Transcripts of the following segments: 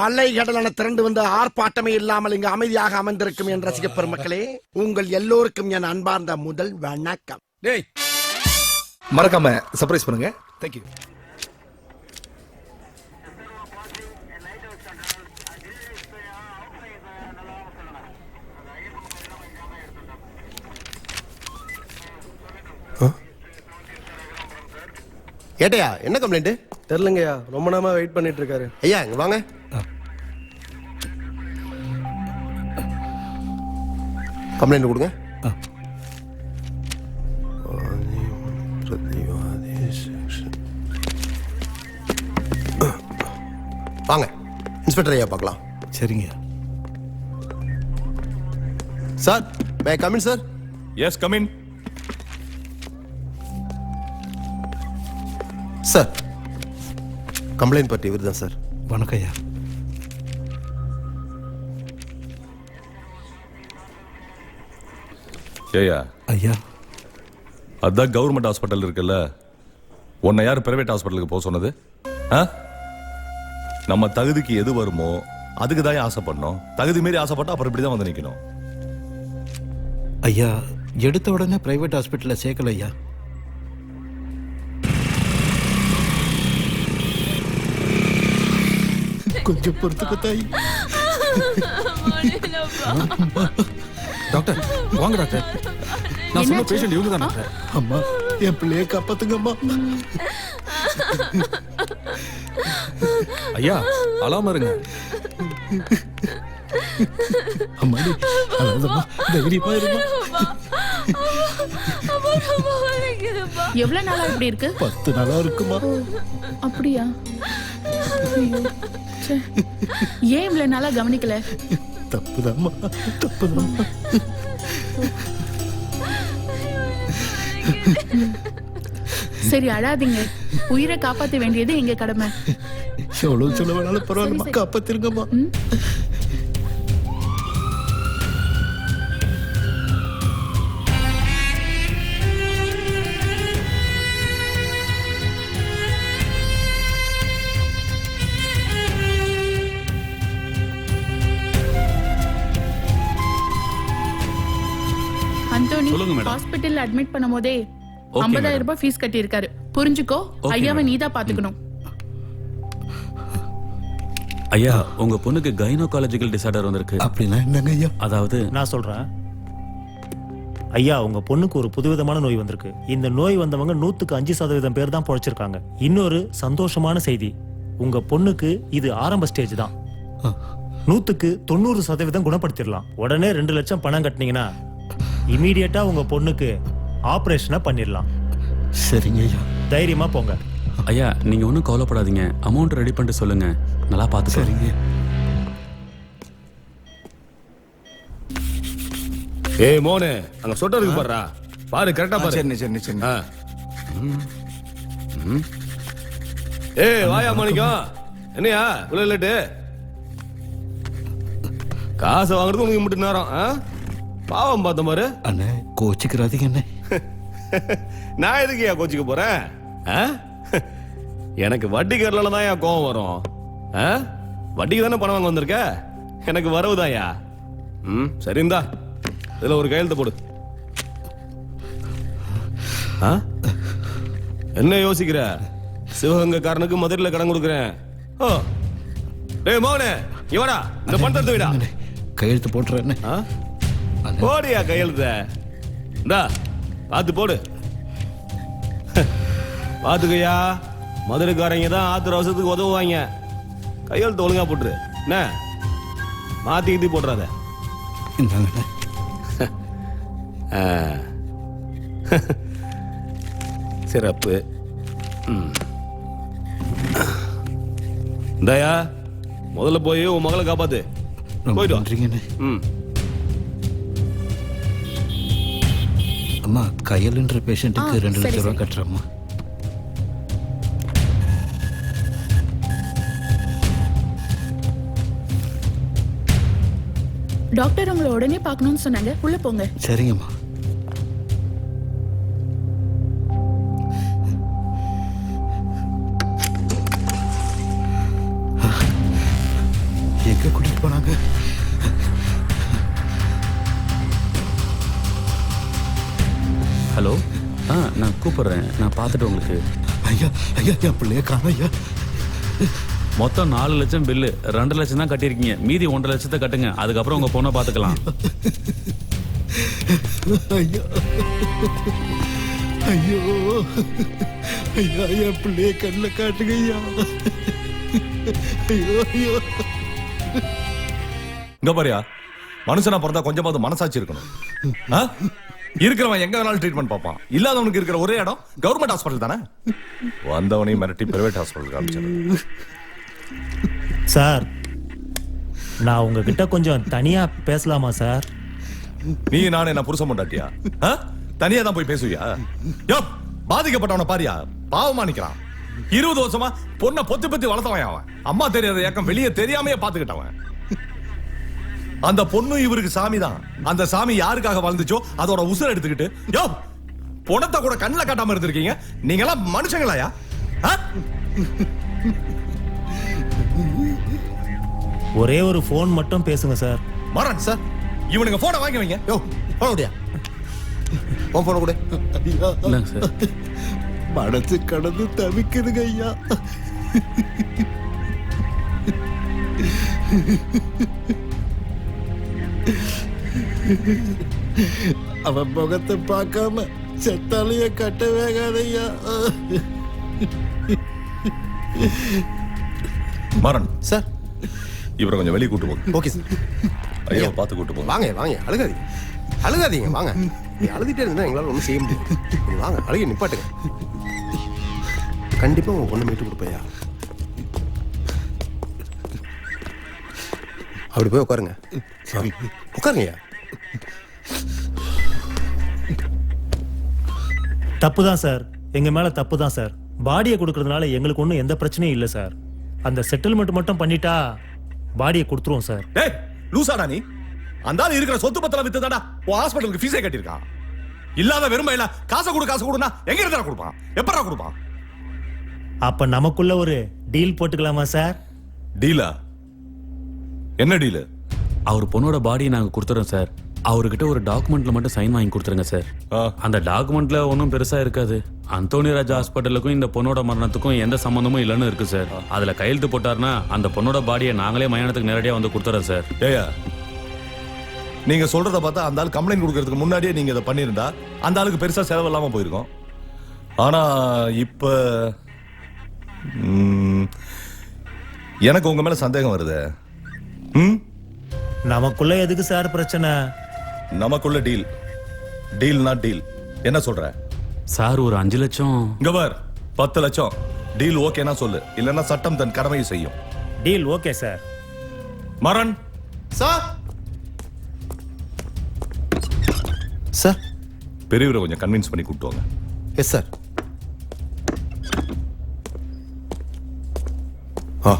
அலை கடலான திரண்டு வந்து ஆர்ப்பாட்டமே இல்லாமல் இங்கு அமைதியாக அமர்ந்திருக்கும் என் ரசிக பெருமக்களே உங்கள் எல்லோருக்கும் என் அன்பார்ந்த முதல் வணக்கம். டேய். மறக்காம சர்ப்ரைஸ் பண்ணுங்க. தேங்க்யூ ஏட்டையா என்ன கம்ப்ளைண்ட் தெரிலங்கய்யா ரொம்ப நேரமா வெயிட் பண்ணிட்டு இருக்காரு ஐயா இங்க வாங்க. கம்ப்ளைண்ட் கொடுங்க. வாங்க. இன்ஸ்பெக்டர் ஐயா பார்க்கலாம். சரிங்க sir may come in sir yes come in sir complaint பற்றி இவர் தான் சார். வணக்கம் ஐயா. ஏயா ஐயா. அதான் கவர்மெண்ட் ஹாஸ்பிட்டல் இருக்குல்ல உன்னை யார் பிரைவேட் ஹாஸ்பிட்டலுக்கு போக சொன்னது? ஆ? நம்ம தகுதிக்கு எது வருமோ அதுக்கு தான் ஆசைப்படணும். தகுதி மீறி ஆசைப்பட்டா அப்புறம் இப்படி தான் வந்து நிற்கணும் ஐயா எடுத்த உடனே பிரைவேட் ஹாஸ்பிட்டல்ல சேர்க்கல ஐயா. கொஞ்சம் பொறுத்துக்க தாய். டாக்டர் வாங்க டாக்டர். நான் சொன்ன பேஷண்ட் இவங்க தான் டாக்டர். அம்மா என் பிள்ளைய காப்பாத்துங்க அம்மா ஐயா அழாம இருங்க. அம்மாடி அழாதம்மா. தைரியமா இருமா. எவ்வளவு நாளா இப்படி இருக்கு? பத்து நாளா இருக்குமா. அப்படியா. ஏன் இவ்வளவு நாளா கவனிக்கல? தப்புதாம்மா தப்புதாம்மா. சரி அழாதீங்க. உயிரை காப்பாத்த வேண்டியது எங்க கடமை? எவ்வளவு சொல்ல வேணாலும் பரவாயில்லம்மா. காப்பாத்திருங்கம்மா. சொல்லுங்க, மேடம். ஹாஸ்பிட்டல்ல அட்மிட் பண்ணும்போதே ஓகே, ஐம்பதாயிரம் ரூபாய் ஃபீஸ் கட்டியிருக்காரு. புரிஞ்சுக்கோ? ஐயாவை. நீதான் பாத்துக்கணும் ஐயா உங்க பொண்ணுக்கு கைனோகாலஜிக்கல் டிசார்டர் வந்திருக்கு. அப்படின்னா என்னங்க ஐயா? அதாவது நான் சொல்றேன். ஐயா உங்க பொண்ணுக்கு ஒரு புதுவிதமான நோய் வந்திருக்கு. இந்த நோய் வந்தவங்க நூத்துக்கு அஞ்சு சதவீதம் பேர் தான் பொழைச்சிருக்காங்க. இன்னொரு சந்தோஷமான செய்தி. உங்க பொண்ணுக்கு இது ஆரம்ப ஸ்டேஜ் தான். நூத்துக்கு தொண்ணூறு சதவீதம் குணப்படுத்திடலாம். உடனே ரெண்டு லட்சம் பணம் கட்டினீங்கன்னா இமீடியட்டா உங்க பொண்ணுக்கு ஆபரேஷனை பண்ணிடலாம். சரிங்க ஐயா. தைரியமா போங்க. ஐயா நீங்க ஒன்றும் கவலைப்படாதீங்க. அமௌண்ட் ரெடி பண்ணிட்டு சொல்லுங்க. நல்லா பார்த்து சரிங்க. ஏய் மோனு அங்க சொட்டர் இருக்கு பாருடா. பாரு கரெக்டா பாரு. சரி சரி சரி. ஆ. ஏய் வாயா மாணிக்கம். என்னையா? இவ்வளவு லேட்டு காசை வாங்குறது உனக்கு மட்டும் நேரம் ஆ? பாவம் பார்த்த பாரு அண்ணே கோச்சிக்கிறாதீங்க அண்ணே நான் எதுக்கு ஏன் கோச்சிக்க போறேன்? எனக்கு வட்டி கரலால தான் ஏன் கோவம் வரும்? வட்டிக்கு தானே பணம் வாங்க வந்திருக்க எனக்கு வரவுதாயா ம் சரிந்தா இதுல ஒரு கையெழுத்து போடு ஆ? என்ன யோசிக்கிற சிவகங்கைக்காரனுக்கு மதுரையில் கடன் கொடுக்குறேன் ஓ டேய் மோனே இவடா இந்த பணத்தை எடுத்து வைடா கையெழுத்து போட்டுறேன் அண்ணே. ஆ? அண்ணே. போடியா கையெழுத்த. இந்தா பார்த்து போடு. பார்த்துக்கய்யா மதுரைக்காரங்க தான் ஆத்திர அவசரத்துக்கு உதவுவாங்க. கையெழுத்து ஒழுங்கா போட்டுரு. என்ன? மாத்தி கித்தி போட்டுறாத. சிறப்பு. இந்தாயா முதல்ல போய் உன் மகளை காப்பாத்து. போயிட்டு. ம். அம்மா கையலுன்ற பேஷண்ட்டுக்கு ரெண்டு லட்சம் சரி. கட்டுறம்மா. டாக்டர் உங்களை உடனே பார்க்கணும்னு சொன்னாங்க. உள்ள போங்க. சரிங்கம்மா. பார்த்துட்டு உங்களுக்கு. ஐயா ஐயா என் பிள்ளைய காணோம் ஐயா. மொத்தம் நாலு லட்சம் பில்லு ரெண்டு லட்சம் தான் கட்டியிருக்கீங்க. மீதி ஒன்றரை லட்சத்தை கட்டுங்க. அதுக்கப்புறம் உங்க பொண்ணை பார்த்துக்கலாம். ஐயா. ஐயோ. ஐயா என் பிள்ளைய கண்ணில் காட்டுங்க ஐயா. ஐயோ ஐயோ. இங்க பாரியா மனுஷனா பிறந்தா கொஞ்சமாவது மனசாட்சி இருக்கணும். ஆ? இருக்கிறவன் எங்க வேணாலும் ட்ரீட்மெண்ட் பார்ப்பான். இல்லாதவனுக்கு இருக்கிற ஒரே இடம் கவர்மெண்ட் ஹாஸ்பிட்டல் தானே? வந்தவனையும் மிரட்டி பிரைவேட் ஹாஸ்பிட்டல் காமிச்சாரு சார் நான் உங்ககிட்ட கொஞ்சம் தனியா பேசலாமா சார்? நீ நானே என்ன புருஷன் பொண்டாட்டியா? ஆ? தனியா தான் போய் பேசுவியா? யோ பாதிக்கப்பட்டவன பாரியா? பாவமா நிக்கிறான். இருபது வருஷமா பொண்ணை பொத்தி பொத்தி வளர்த்தவன் அவன். அம்மா தெரியாத ஏக்கம் வெளியே தெரியாமையே பாத்துக்கிட்டவன் அந்த பொண்ணு இவருக்கு சாமி தான் அந்த சாமி யாருக்காக வாழ்ந்துச்சோ அதோட உசுர எடுத்துக்கிட்டு யோ பொணத்தை கூட கண்ணில் காட்டாம இருந்திருக்கீங்க. நீங்க எல்லாம் மனுஷங்களாயா? ஆ? ஒரே ஒரு ஃபோன் மட்டும் பேசுங்க சார் மரண் சார் இவனுங்க போனை வாங்கி வைங்க. யோ போன முடியா உன் போன கூட. மனசு கடந்து தவிக்குதுங்க ஐயா. அவன் முகத்தை பார்க்காம செத்தாலைய கட்ட வேகாதையா மரண் சார். இவரை கொஞ்சம் வெளியே கூட்டு போங்க. Okay sir. ஐயா பார்த்து கூட்டு போங்க. வாங்க வாங்க அழுகாதீங்க. அழுகாதீங்க வாங்க. நீ அழுதுட்டே இருந்தா எங்களால ஒன்றும் செய்ய முடியாது. நீ வாங்க அழுகி நிப்பாட்டுங்க. கண்டிப்பா உங்க பொண்ணு மீட்டு கொடுப்பையா? அப்படி போய் உட்காருங்க. உட்காருங்கய்யா. தப்பு தான் சார் எங்க மேல தப்பு தான் சார் பாடியை கொடுக்கறதுனால எங்களுக்கு ஒன்றும் எந்த பிரச்சனையும் இல்லை சார் அந்த செட்டில்மெண்ட் மட்டும் பண்ணிட்டா பாடியை கொடுத்துருவோம் சார் டேய் லூசாடா நீ. அந்த ஆளு இருக்கிற சொத்து பத்தல வித்து தாடா உன் ஹாஸ்பிட்டலுக்கு ஃபீஸே கட்டியிருக்கான் இல்லாத வெறுமை இல்ல காசை கொடு காசு கொடுனா எங்க இருந்தா கொடுப்பான்? எப்படா கொடுப்பான்? அப்ப நமக்குள்ள ஒரு டீல் போட்டுக்கலாமா சார் டீலா என்ன டீலு அவர் பொண்ணோட பாடியை நாங்க கொடுத்துறோம் சார் அவர்கிட்ட ஒரு டாக்குமெண்ட்ல மட்டும் சைன் வாங்கி கொடுத்துருங்க சார். அந்த டாக்குமெண்ட்ல ஒன்றும் பெருசா இருக்காது. அந்தோனி ராஜா ஹாஸ்பிட்டலுக்கும் இந்த பொண்ணோட மரணத்துக்கும் எந்த சம்மந்தமும் இல்லைன்னு இருக்கு சார். அதுல கையெழுத்து போட்டாருன்னா அந்த பொண்ணோட பாடியை நாங்களே மயானத்துக்கு நேரடியா வந்து கொடுத்துறோம் சார். ஏயா நீங்க சொல்றத பார்த்தா அந்த ஆள் கம்ப்ளைண்ட் கொடுக்கறதுக்கு முன்னாடியே நீங்க இதை பண்ணியிருந்தா அந்த ஆளுக்கு பெருசா செலவு இல்லாம போயிருக்கும். ஆனா இப்ப ம், எனக்கு உங்க மேல சந்தேகம் வருது. ம்? நமக்குள்ள எதுக்கு சார் பிரச்சனை? நமக்குள்ள டீல். Deal not deal. என்ன சொல்ற? சார் ஒரு அஞ்சு லட்சம். இங்க பார். பத்து லட்சம். டீல் ஓகேனா சொல்லு. இல்லைன்னா சட்டம் தன் கடமையை செய்யும். Deal okay sir. மரண். Sir. Sir. பெரியவரை கொஞ்சம் கன்வின்ஸ் பண்ணி கூப்பிட்டு வாங்க. எஸ் சார் ஆ.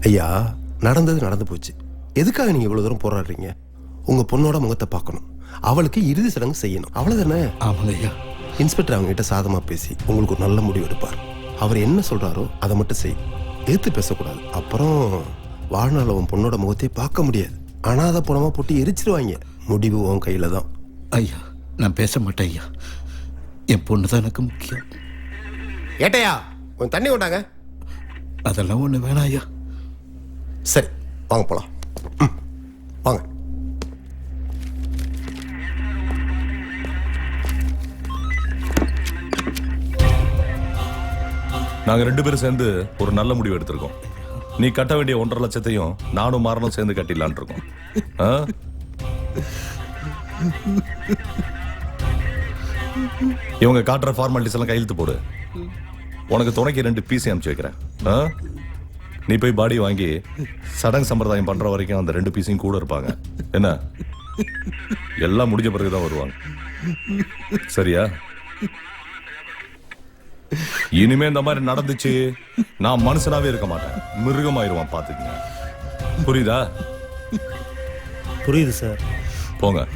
ஐயா நடந்தது நடந்து போச்சு. எதுக்காக நீங்க இவ்வளவு தூரம் போராடுறீங்க? உங்க பொண்ணோட முகத்தை பார்க்கணும். அவளுக்கு இறுதி சடங்கு செய்யணும். அவ்வளவுதானே? ஆமாங்க ஐயா. இன்ஸ்பெக்டர் அவங்க கிட்ட சாதமா பேசி உங்களுக்கு ஒரு நல்ல முடிவு எடுப்பார். அவர் என்ன சொல்றாரோ அதை மட்டும் செய். எதிர்த்து பேசக்கூடாது. அப்புறம் வாழ்நாள் உன் பொண்ணோட முகத்தையே பார்க்க முடியாது. அனாதை பணமா போட்டு எரிச்சிருவாங்க. முடிவு உன் கையில தான். ஐயா நான் பேச மாட்டேன் ஐயா. என் பொண்ணு தான் எனக்கு முக்கியம். ஏட்டையா கொஞ்சம் தண்ணி கொண்டாங்க அதெல்லாம் ஒண்ணு வேணாம் ஐயா. சரி வாங்க போலாம். ம், வாங்க. நாங்க ரெண்டு பேரும் சேர்ந்து ஒரு நல்ல முடிவு எடுத்திருக்கோம். நீ கட்ட வேண்டிய ஒன்றரை லட்சத்தையும் நானும் மாறனும் சேர்ந்து கட்டிடலான் இருக்கோம். ஆ? இவங்க காட்டுற ஃபார்மாலிட்டிஸ் எல்லாம் கையெழுத்து போடு. உனக்கு துணைக்கு ரெண்டு பீஸ் அனுப்பிச்சு வைக்கிறேன். நீ போய் பாடி வாங்கி சடங்கு சம்பிரதாயம் பண்ற வரைக்கும் அந்த ரெண்டு பீஸையும் கூட இருப்பாங்க. என்ன? எல்லாம் முடிஞ்ச பிறகுதான் வருவாங்க. சரியா? இனிமே இந்த மாதிரி நடந்துச்சு நான் மனுஷனாவே இருக்க மாட்டேன். மிருகமாயிருவான் பாத்துக்கங்க புரியுதா? புரியுது சார். போங்க.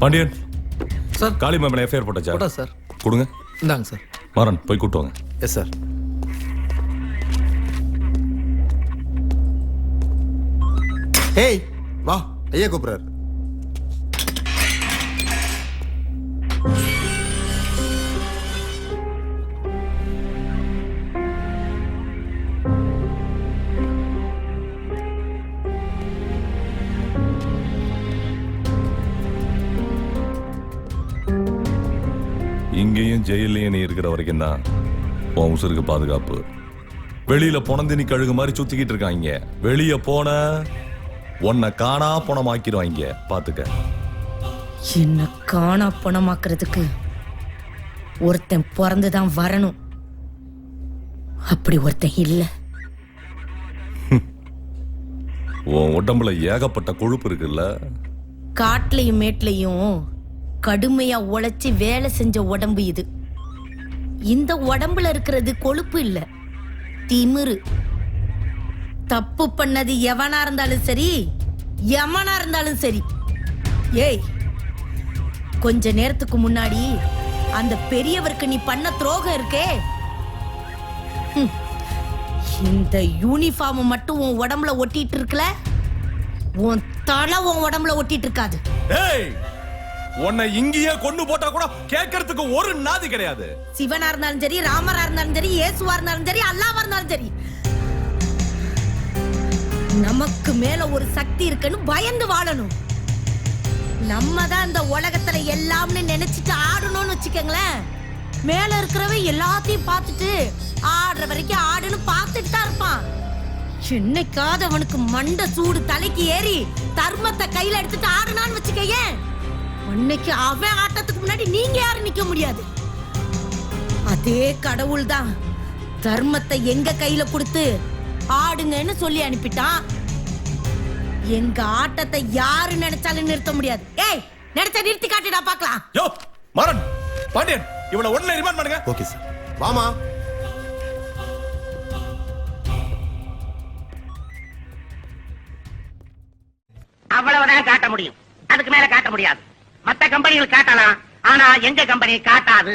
பாண்டியன் சார். காளி மேமனை எஃப்ஐஆர் போட்டாச்சா? போட்டா சார். கொடுங்க. இந்தாங்க சார். மாறன் போய் கூட்டு வாங்க. எஸ் சார் ஏய் வா ஐயா கூப்பிடுறாரு. ஜெயிலையும் நீ இருக்கிற வரைக்கும் தான் உன் உசுருக்கு பாதுகாப்பு. வெளியில நீ கழுகு மாதிரி சுத்திக்கிட்டு இருக்காங்க. வெளிய போன உன்னை காணா பணமாக்கிடுவாங்க பாத்துக்க. என்ன காணா பணமாக்குறதுக்கு ஒருத்தன் பிறந்துதான் வரணும். அப்படி ஒருத்தன் இல்ல. உன் உடம்புல ஏகப்பட்ட கொழுப்பு இருக்குல்ல? காட்டுலயும் மேட்லயும் கடுமையா உழைச்சு வேலை செஞ்ச உடம்பு இது. இந்த உடம்புல இருக்கிறது கொழுப்பு இல்ல. திமிரு. தப்பு பண்ணது எவனா இருந்தாலும் சரி எவனா இருந்தாலும் சரி. ஏய் கொஞ்ச நேரத்துக்கு முன்னாடி அந்த பெரியவருக்கு நீ பண்ண துரோகம் இருக்கே. இந்த யூனிஃபார்ம் மட்டும் உன் உடம்புல ஒட்டிட்டு இருக்கல? உன் தலை உன் உடம்புல ஒட்டிட்டு இருக்காது. உன்னை இங்கேயே கொண்டு போட்டா கூட கேட்கறதுக்கு ஒரு நாதி கிடையாது. சிவனா இருந்தாலும் சரி ராமரா இருந்தாலும் சரி இயேசுவா இருந்தாலும் சரி அல்லாவா இருந்தாலும் சரி. நமக்கு மேல ஒரு சக்தி இருக்குன்னு பயந்து வாழணும். நம்ம தான் இந்த உலகத்துல எல்லாம்னு நினைச்சிட்டு ஆடணும்னு வச்சுக்கோங்களேன். மேல இருக்கிறவன் எல்லாத்தையும் பார்த்துட்டு ஆடுற வரைக்கும் ஆடுன்னு பார்த்துட்டு தான் இருப்பான். என்னைக்காவது அவனுக்கு மண்டை சூடு தலைக்கு ஏறி தர்மத்தை கையில எடுத்துட்டு ஆடுனான்னு வச்சுக்கயேன். அன்னைக்கு அவன் ஆட்டத்துக்கு முன்னாடி நீங்க யாரும் நிக்க முடியாது. அதே கடவுள் தான் தர்மத்தை எங்க கையில கொடுத்து ஆடுங்கன்னு சொல்லி அனுப்பிட்டான். எங்க ஆட்டத்தை யாரு நினைச்சாலும் நிறுத்த முடியாது. ஏய் நினைச்ச நிறுத்தி காட்டிடா பார்க்கலாம். யோ மாறன் பாண்டியன் இவனை உடனே ரிமாண்ட் பண்ணுங்க. ஓகே சார் வாமா. அவ்வளவுதான் காட்ட முடியும். அதுக்கு மேல காட்ட முடியாது. மத்த கம்பெனிகள் காட்டலாம். ஆனா எங்க கம்பெனி காட்டாது.